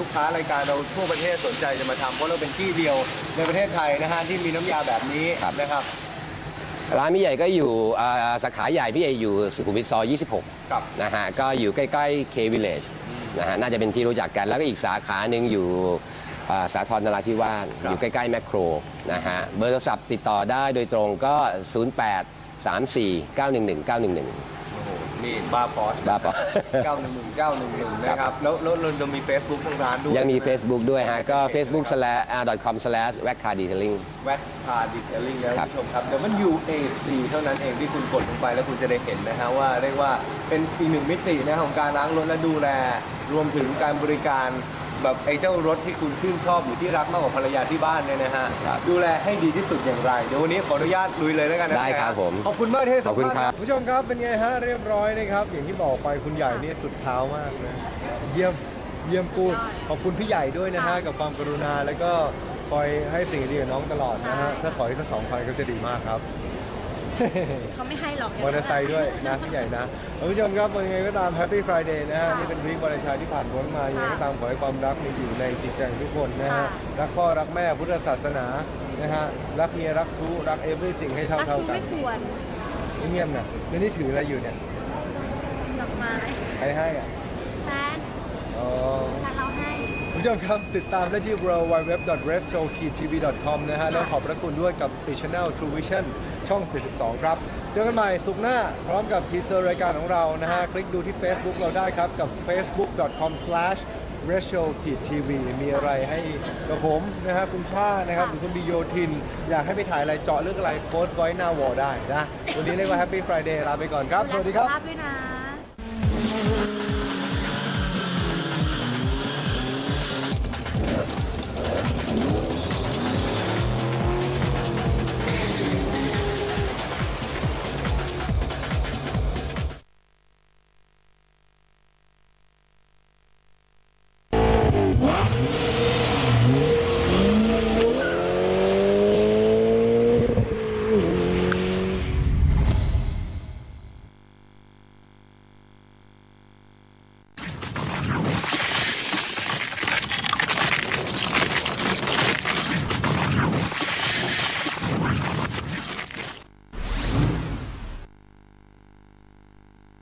ลูกค้ารายการเราทั่วประเทศสนใจจะมาทำเพราะเราเป็นที่เดียวในประเทศไทยนะฮะที่มีน้ำยาแบบนี้ครับ นะครับร้านพี่ใหญ่ก็อยู่อ่าสาขาใหญ่พี่ใหญ่อยู่สุขุมวิทซอย26กับนะฮะ ก็อยู่ใกล้ๆ K Village นะฮะ น่าจะเป็นที่รู้จักกัน แล้วก็อีกสาขาหนึ่งอยู่อ่าสาทรนราธิวาสครับ อยู่ใกล้ๆ แมคโครนะฮะ เบอร์โทรศัพท์ติดต่อได้โดยตรงก็ 08 34 911 911 โอ้โหนี่บาร์พอสบ้าปะ911 911นะครับแล้วแล้วเราจะมี Facebook ทางร้านด้วยยังมี Facebook ด้วยฮะ ก็ facebook slash com slash w a c c a r detailing แว็กคาร์ดิเทลลิ่งนะครัคุบณผู้ชมครับเดี๋ยวมัน UAC เท่านั้นเองที่คุณกดลงไปแล้วคุณจะได้เห็นนะฮะว่าเรียกว่าเป็นอีกหนึ่งมิตินะของการล้างรถและดูแล รวมถึงการบริการ แบบไอ้เจ้ารถที่คุณชื่นชอบหรือที่รักมากกว่าภรรยาที่บ้านเนี่ยนะฮะครับดูแลให้ดีที่สุดอย่างไร เดี๋ยววันนี้ขออนุญาตลุยเลยแล้วกันนะได้ครับผมขอบคุณมากที่ให้สัมขอบคุณภาษณ์ครับคุณผู้ชมครับเป็นไงฮะเรียบร้อยนะครับ อย่างที่บอกไปคุณใหญ่นี่สุดเท้ามากเลยเยี่ยมเยี่ยมพูดขอบคุณพี่ใหญ่ด้วยนะฮะกับความกรุณาแล้วก็คอยให้สิ่งดีกับน้องตลอดนะฮะถ้าขออีกสักสองพันก็จะดีมากครับ เขาไม่ให้หรอกมอเตอร์ไซค์ด้วยนะพี่ใหญ่นะคุณผู้ชมครับยังไงก็ตาม Happy Friday นะฮะนี่เป็นวีควาเลนไทน์ที่ผ่านพ้นมายังไงก็ตามขอให้ความรักมีอยู่ในจิตใจของทุกคนนะฮะรักพ่อรักแม่พุทธศาสนานะฮะรักเมียรักชู้รักเอเวอร์สิ่งให้เท่ารักเท่าคุณกันไม่ควรเงียบๆนะแล้วนี่ถืออะไรอยู่เนี่ยดอกไม้ใครให้อะแฟนอ๋อ ผู้ชมครับติดตามได้ที่ www.revshow.tv.com นะฮะ แล้วขอบพระคุณด้วยกับ The Channel True Vision ช่อง 72 ครับ เจอกันใหม่สุขหน้า พร้อมกับทีเซอร์รายการของเรานะฮะ คลิกดูที่ Facebook เราได้ครับ กับ facebook.com slash r e s h o w TV มีอะไรให้กับผมนะฮะคุณชานะครับหรือคุณบิโยทิน อยากให้ไปถ่ายอะไรเจาะเรื่องอะไรโพสต์ไว้หน้าวอลได้นะ วันนี้เรียกว่า Happy Friday ลาไปก่อนครับ สวัสดีครับภาพด้วยนะ